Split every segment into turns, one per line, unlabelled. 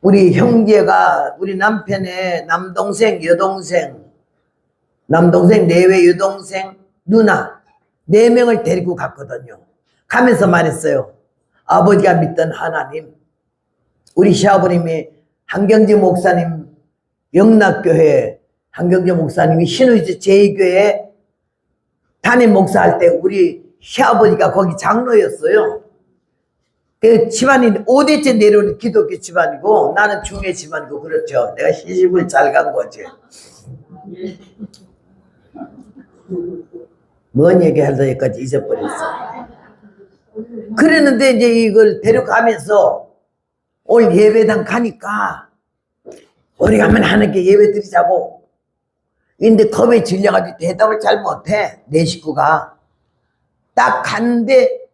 우리 형제가 우리 남편의 남동생, 여동생, 남동생, 내외 여동생, 누나 네 명을 데리고 갔거든요. 가면서 말했어요. 아버지가 믿던 하나님, 우리 시아버님이 한경지 목사님 영락교회 한경지 목사님이 신의지 제2교회 담임 목사할 때 우리 시아버지가 거기 장로였어요. 그 집안이 5대째 내려오는 기독교 집안이고 나는 중회 집안이고 그렇죠. 내가 시집을 잘 간 거지. 뭔 얘기 하려다 여기까지 잊어버렸어. 그랬는데 이제 이걸 데려가면서 오늘 예배당 가니까 우리 가면 하나님께 예배 드리자고. 근데 겁에 질려가지고 대답을 잘 못해. 내 식구가. 딱 갔는데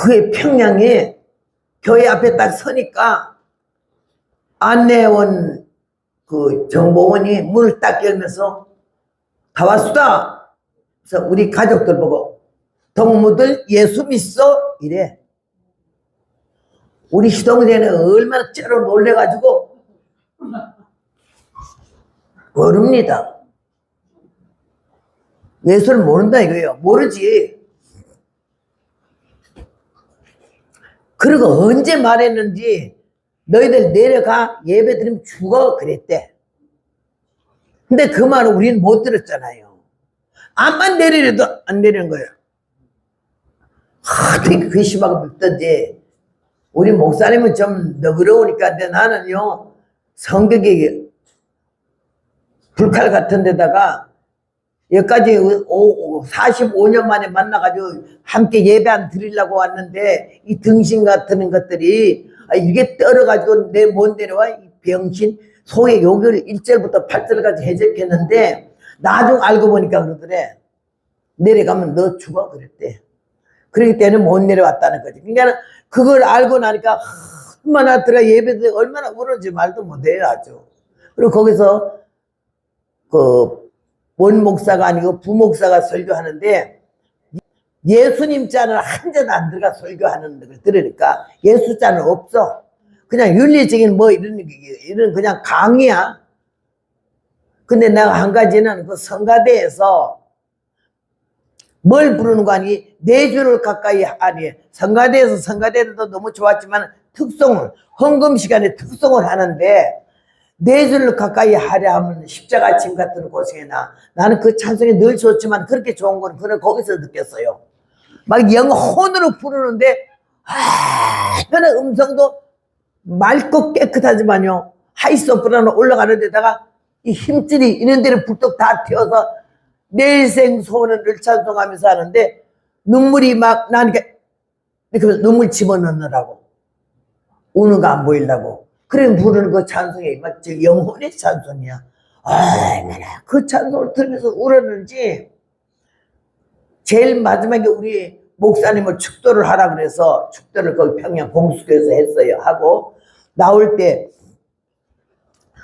그의 평양에 교회 앞에 딱 서니까 안내원 그 정보원이 문을 딱 열면서 다 왔수다. 그래서 우리 가족들 보고 동무들 예수 믿어 이래. 우리 시동생은 얼마나 째로 놀래가지고 모릅니다. 예수를 모른다 이거예요. 모르지. 그리고 언제 말했는지 너희들 내려가 예배 드리면 죽어 그랬대. 근데 그 말을 우리는 못 들었잖아요. 암만 내리려도 안 내리는 거예요. 어떻게 괘씸하고 믿던지 우리 목사님은 좀 너그러우니까 근데 나는요 성격이 불칼 같은 데다가 여기까지 45년 만에 만나가지고 함께 예배 안 드리려고 왔는데 이 등신 같은 것들이 아, 이게 떨어가지고 내못 내려와? 이 병신? 소의 요기를 1절부터 8절까지 해적했는데 나중 알고 보니까 그러더래. 내려가면 너 죽어? 그랬대. 그렇기 때문에 못 내려왔다는 거지. 그러니까 그걸 알고 나니까 얼마나 들어 예배들 얼마나 울었지 말도 못해요 아주. 그리고 거기서 그 원목사가 아니고 부목사가 설교하는데 예수님 잔을 한잔안 들어가 설교하는 걸 들으니까 예수 잔은 없어. 그냥 윤리적인 뭐 이런 이런 그냥 강의야. 근데 내가 한 가지는 그 성가대에서 뭘 부르는 거 아니 네 줄을 가까이 하니 성가대에서 성가대도 너무 좋았지만 특성을 헌금 시간에 특성을 하는데 네 줄을 가까이 하려 하면 십자가 짐 같은 고생이나 나는 그 찬송이 늘 좋지만 그렇게 좋은 건 그는 거기서 느꼈어요. 막 영혼으로 부르는데 하는 음성도 맑고 깨끗하지만요. 하이소프라노 올라가는 데다가 이 힘줄이 있는 데를 불떡 다 튀어서 내생 소원을 늘 찬송하면서 하는데 눈물이 막 나니까 이렇게 눈물 집어넣느라고. 우는 거 안 보이려고 그래 부르는 그 찬송이 맞지 영혼의 찬송이야. 얼마나 그 찬송을 들으면서 울었는지. 제일 마지막에 우리 목사님을 축도를 하라 그래서 축도를 거기 평양 공수교에서 했어요 하고 나올 때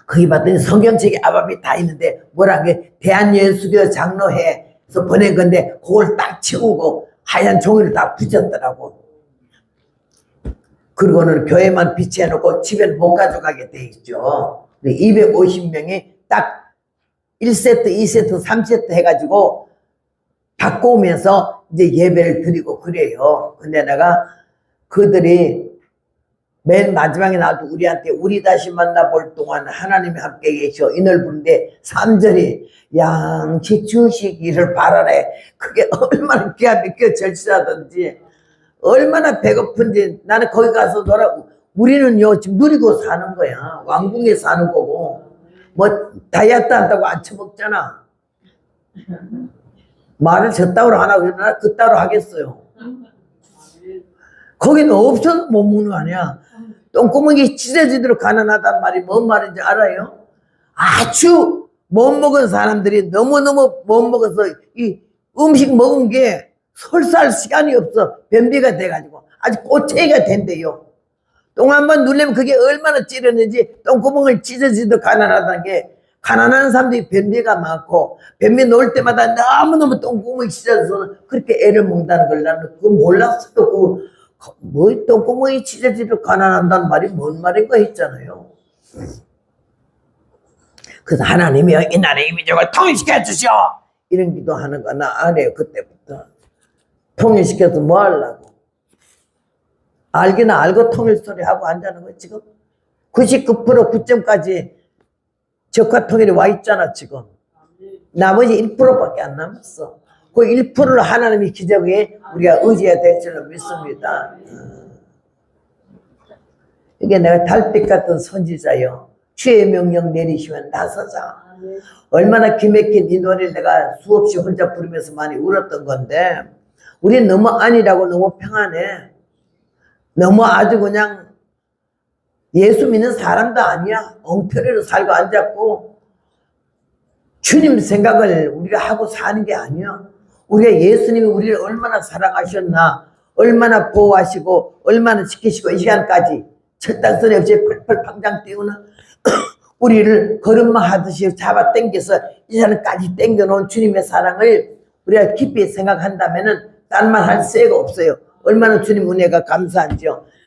거기 봤더니 성경책에 아밥이 다 있는데 뭐라 게 대한예수교 장로회에서 보낸 건데 그걸 딱 치우고 하얀 종이를 다 붙였더라고 그리고는 교회만 비치해놓고 집에는 못 가져가게 돼 있죠. 250명이 딱 1세트, 2세트, 3세트 해가지고 바꿔오면서 이제 예배를 드리고 그래요. 근데 내가 그들이 맨 마지막에 나도 우리한테 우리 다시 만나볼 동안 하나님이 함께 계셔. 이 넓은데 3절이 양치 주시기를 바라래 그게 얼마나 기가 막혀 절실하든지 얼마나 배고픈지 나는 거기 가서 놀아 우리는요 지금 누리고 사는 거야 왕궁에 사는 거고 뭐 다이어트 한다고 안 처먹잖아 말을 저따로 안 하고 나 그따로 하겠어요. 거기는 없어서 못 먹는 거 아니야. 똥구멍이 찢어지도록 가난하단 말이 뭔 말인지 알아요? 아주 못 먹은 사람들이 너무너무 못 먹어서 이 음식 먹은 게 설사할 시간이 없어. 변비가 돼가지고. 아주 꼬챙이가 된대요. 똥 한번 누르면 그게 얼마나 찌르는지 똥구멍을 찢어지도록 가난하다는 게 가난한 사람들이 변비가 많고 변비 놓을 때마다 너무너무 똥구멍이 찢어져서 그렇게 애를 먹는다는 걸 나는. 그뭐 똥구멍이 찢어지도 가난한다는 말이 뭔 말인가 했잖아요. 그래서 하나님이 이 나라의 민족을 통일시켜 주시오 이런 기도하는 거나 안 해요 그때부터 통일시켜서 뭐 하려고? 알기는 알고 통일 소리 하고 앉아는 거 지금? 99% 9점까지 적화 통일이 와 있잖아 지금. 나머지 1%밖에 안 남았어. 그 1%를 하나님이 기적에 우리가 의지해야 될 줄로 믿습니다. 어. 이게 내가 달빛 같은 선지자요. 주의 명령 내리시면 나서자. 얼마나 기맥힌 이 노래를 내가 수없이 혼자 부르면서 많이 울었던 건데 우리 너무 아니라고 너무 평안해. 너무 아주 그냥 예수 믿는 사람도 아니야. 엉터리로 살고 앉았고 주님 생각을 우리가 하고 사는 게 아니야. 우리가 예수님이 우리를 얼마나 사랑하셨나 얼마나 보호하시고 얼마나 지키시고 이 시간까지 철딱선이 없이 펄펄 방장 띄우는 우리를 걸음마 하듯이 잡아 당겨서 이 시간까지 당겨놓은 주님의 사랑을 우리가 깊이 생각한다면은 딴 말 할 새가 없어요. 얼마나 주님 은혜가 감사한지요.